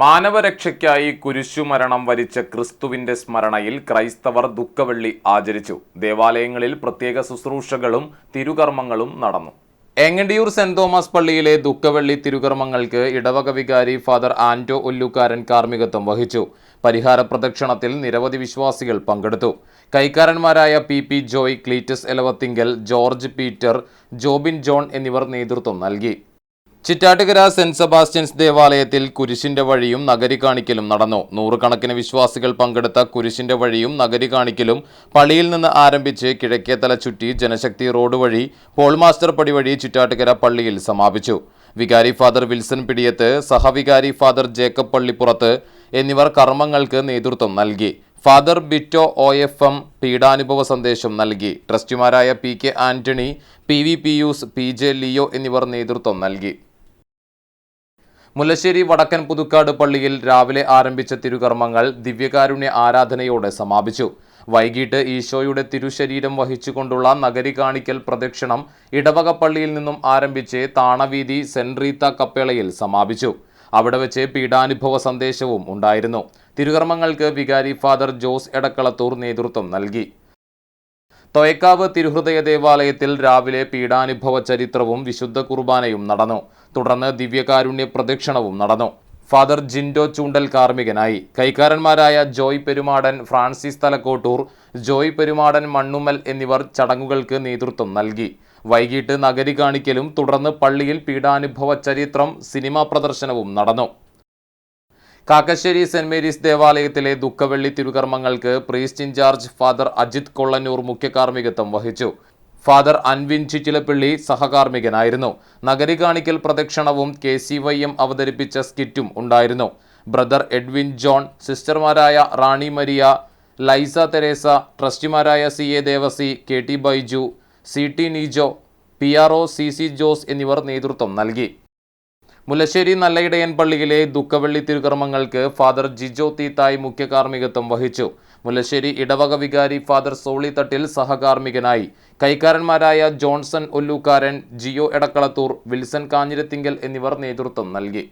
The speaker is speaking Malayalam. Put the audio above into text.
മാനവരക്ഷയ്ക്കായി കുരിശുമരണം വരിച്ച ക്രിസ്തുവിന്റെ സ്മരണയിൽ ക്രൈസ്തവർ ദുഃഖവെള്ളി ആചരിച്ചു. ദേവാലയങ്ങളിൽ പ്രത്യേക ശുശ്രൂഷകളും തിരുകർമ്മങ്ങളും നടന്നു. എങ്ങണ്ടിയൂർ സെന്റ് തോമസ് പള്ളിയിലെ ദുഃഖവെള്ളി തിരുകർമ്മങ്ങൾക്ക് ഇടവക വികാരി ഫാദർ ആന്റോ ഒല്ലുകാരൻ കാർമ്മികത്വം വഹിച്ചു. പരിഹാര പ്രദക്ഷിണത്തിൽ നിരവധി വിശ്വാസികൾ പങ്കെടുത്തു. കൈക്കാരന്മാരായ P P Joy Cletus Elavathingal George Peter Jobin John എന്നിവർ നേതൃത്വം നൽകി. ചിറ്റാട്ടുകര സെന്റ് സെബാസ്റ്റ്യൻസ് ദേവാലയത്തിൽ കുരിശിന്റെ വഴിയും നഗരി കാണിക്കലും നടന്നു. നൂറുകണക്കിന് വിശ്വാസികൾ പങ്കെടുത്ത കുരിശിന്റെ വഴിയും നഗരി കാണിക്കലും പള്ളിയിൽ നിന്ന് ആരംഭിച്ച് കിഴക്കേത്തല ചുറ്റി ജനശക്തി റോഡ് വഴി പോൾ മാസ്റ്റർ പടി വഴി ചിറ്റാട്ടുകര പള്ളിയിൽ സമാപിച്ചു. വികാരി ഫാദർ വിൽസൺ പിടിയത്ത് സഹവികാരി ഫാദർ ജേക്കബ് പള്ളിപ്പുറത്ത് എന്നിവർ കർമ്മങ്ങൾക്ക് നേതൃത്വം നൽകി. Father Bitto O F M പീഡാനുഭവ സന്ദേശം നൽകി. ട്രസ്റ്റിമാരായ P K Antony P V Pius P J Leo എന്നിവർ നേതൃത്വം നൽകി. മുല്ലശ്ശേരി വടക്കൻ പുതുക്കാട് പള്ളിയിൽ രാവിലെ ആരംഭിച്ച തിരുകർമ്മങ്ങൾ ദിവ്യകാരുണ്യ ആരാധനയോടെ സമാപിച്ചു. വൈകിട്ട് ഈശോയുടെ തിരുശരീരം വഹിച്ചുകൊണ്ടുള്ള നഗരി കാണിക്കൽ പ്രദക്ഷിണം ഇടവക പള്ളിയിൽ നിന്നും ആരംഭിച്ച് താണവീതി സെൻട്രീത്ത കപ്പേളയിൽ സമാപിച്ചു. അവിടെ വെച്ച് പീഡാനുഭവ സന്ദേശവും ഉണ്ടായിരുന്നു. തിരുകർമ്മങ്ങൾക്ക് വികാരി ഫാദർ ജോസ് എടക്കളത്തൂർ നേതൃത്വം നൽകി. തൊയക്കാവ് തിരുഹൃദയ ദേവാലയത്തിൽ രാവിലെ പീഡാനുഭവ ചരിത്രവും വിശുദ്ധ കുർബാനയും നടന്നു. തുടർന്ന് ദിവ്യകാരുണ്യ പ്രദക്ഷിണവും നടന്നു. ഫാദർ ജിൻഡോ ചൂണ്ടൽ കാർമ്മികനായി. കൈക്കാരന്മാരായ Joy Perumadan Francis Thalakottur Joy Perumadan Mannumal എന്നിവർ ചടങ്ങുകൾക്ക് നേതൃത്വം നൽകി. വൈകിട്ട് നഗരി കാണിക്കലും തുടർന്ന് പള്ളിയിൽ പീഡാനുഭവ ചരിത്രം സിനിമാ പ്രദർശനവും നടന്നു. കാക്കശ്ശേരി സെന്റ് മേരീസ് ദേവാലയത്തിലെ ദുഃഖവെള്ളി തിരുകർമ്മങ്ങൾക്ക് priest in charge father Ajith Kollannur മുഖ്യ കാർമ്മികത്വം വഹിച്ചു. ഫാദർ അൻവിൻ ചിറ്റിലപ്പള്ളി സഹകാർമ്മികനായിരുന്നു. നഗരി കാണിക്കൽ പ്രദക്ഷിണവും കെ സി വൈ എം അവതരിപ്പിച്ച സ്കിറ്റും ഉണ്ടായിരുന്നു. ബ്രദർ എഡ്വിൻ ജോൺ സിസ്റ്റർമാരായ റാണി മരിയ ലൈസ Teresa ട്രസ്റ്റിമാരായ C A Devassy K T Baiju C T Nijo P R O C C Jose എന്നിവർ നേതൃത്വം നൽകി. മുല്ലശ്ശേരി നല്ലയിടയൻ പള്ളിയിലെ ദുഃഖവെള്ളി തിരുകർമ്മങ്ങൾക്ക് ഫാദർ ജിജോ തീത്തായി മുഖ്യ കാർമ്മികത്വം വഹിച്ചു. മുല്ലശ്ശേരി ഇടവക വികാരി ഫാദർ സോളി തട്ടിൽ സഹകാർമ്മികനായി. കൈക്കാരന്മാരായ ജോൺസൺ ഒല്ലൂക്കാരൻ ജിയോ എടക്കളത്തൂർ വിൽസൺ കാഞ്ഞിരത്തിങ്കൽ എന്നിവർ നേതൃത്വം നൽകി.